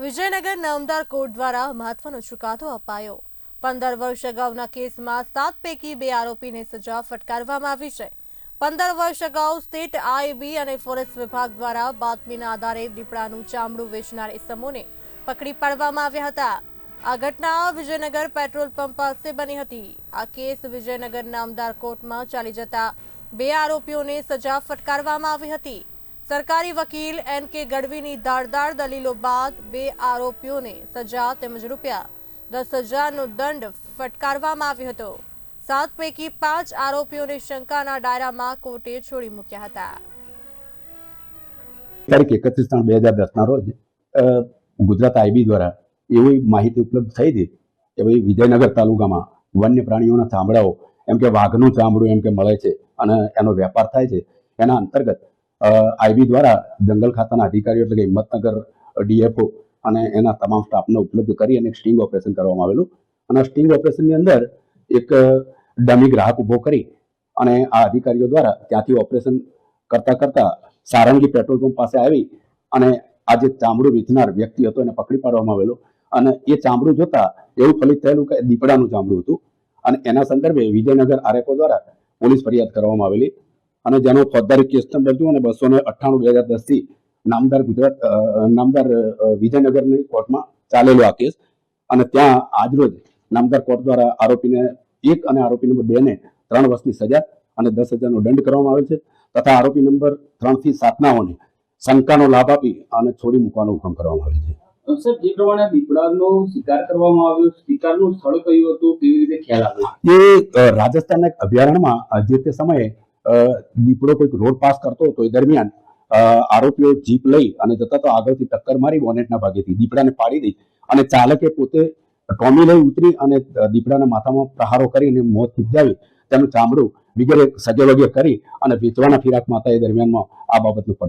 વિજયનગર નામદાર કોર્ટ દ્વારા મહત્વનો ચુકાદો અપાયો. પંદર વર્ષ અગાઉના કેસમાં સાત પૈકી બે આરોપીને સજા ફટકારવામાં આવી છે. પંદર વર્ષ અગાઉ સ્ટેટ આઈબી અને ફોરેસ્ટ વિભાગ દ્વારા બાતમીના આધારે દીપડાનું ચામડું વેચનાર ઇસમોને પકડી પાડવામાં આવ્યા હતા. આ ઘટના વિજયનગર પેટ્રોલ પંપ પાસે બની હતી. આ કેસ વિજયનગર નામદાર કોર્ટમાં ચાલી જતા બે આરોપીઓને સજા ફટકારવામાં આવી હતી. સરકારી વકીલ એન કે ગઢવીની ધારદાર દલીલો બાદ બે આરોપીઓને સજા તેમજ રૂપિયા દસ હજારનો દંડ ફટકારવામાં આવ્યો હતો. સાત પૈકી પાંચ આરોપીઓને શંકાના ડાયરામાં કોર્ટે છોડી મૂક્યા હતા. તારીખ એકત્રીસ ત્રણ બે હજાર દસના રોજ ગુજરાત આઈબી દ્વારા એવી માહિતી ઉપલબ્ધ થઈ હતી કે ભાઈ વિજયનગર તાલુકામાં વન્ય પ્રાણીઓના ચામડાઓ, એમ કે વાઘનું ચામડું એમ કે મળે છે અને એનો વેપાર થાય છે. એના અંતર્ગત આઈબી દ્વારા જંગલ ખાતાના અધિકારીઓ એટલે કે હિંમતનગર ડીએફઓ અને એના તમામ સ્ટાફને ઉપલબ્ધ કરી અને સ્ટિંગ ઓપરેશન કરવામાં આવેલું. અને સ્ટિંગ ઓપરેશનની અંદર એક ડમી ગ્રાહક ઊભો કરી અને આ અધિકારીઓ દ્વારા ત્યાંથી ઓપરેશન કરતા કરતા સારંગી પેટ્રોલ પંપ પાસે આવી અને આ જે ચામડું વેચનાર વ્યક્તિ હતો એને પકડી પાડવામાં આવેલો. અને એ ચામડું જોતા એવું ફલિત થયેલું કે દીપડાનું ચામડું હતું. અને એના સંદર્ભે વિજયનગર આરએફઓ દ્વારા પોલીસ ફરિયાદ કરવામાં આવેલી. અને જેનો ફોજદારી કેસ નંબર અને બસો ને અઠ્ઠાણું બે હજાર દસથી નામદાર ગુજરાત નામદાર વિજયનગરની કોર્ટમાં ચાલેલો આ કેસ. અને ત્યાં આજરોજ નામદાર કોર્ટ દ્વારા આરોપીને એક અને આરોપી નંબર બે ને ત્રણ વર્ષની સજા અને દસ હજારનો દંડ કરવામાં આવેલ છે. તથા આરોપી નંબર ત્રણથી સાતનાઓને શંકાનો લાભ આપી અને છોડી મૂકવાનો હુકમ કરવામાં આવેલ છે. સાહેબ જે પ્રમાણે દીપડાનો શિકાર કરવામાં આવ્યો શિકારનું સ્થળ કયું હતું કેવી રીતે ખ્યાલ આવ્યો? એ રાજસ્થાનના અભયારણ્યમાં જે તે સમયે દીપડો કોઈક રોડ પાસ કરતો હતો, એ દરમિયાન આરોપીઓ જીપ લઈ અને જતા તો આગળથી ટક્કર મારી બોનેટના ભાગેથી દીપડાને પાડી દઈ અને ચાલકે પોતે ટોમી લઈ ઉતરી અને દીપડાના માથામાં પ્રહારો કરીને મોત નિપજાવી તેનું ચામડું વગેરે સગે વગે કરી અને વેચવાના ફિરાકમાં હતા એ દરમિયાનમાં આ બાબતનું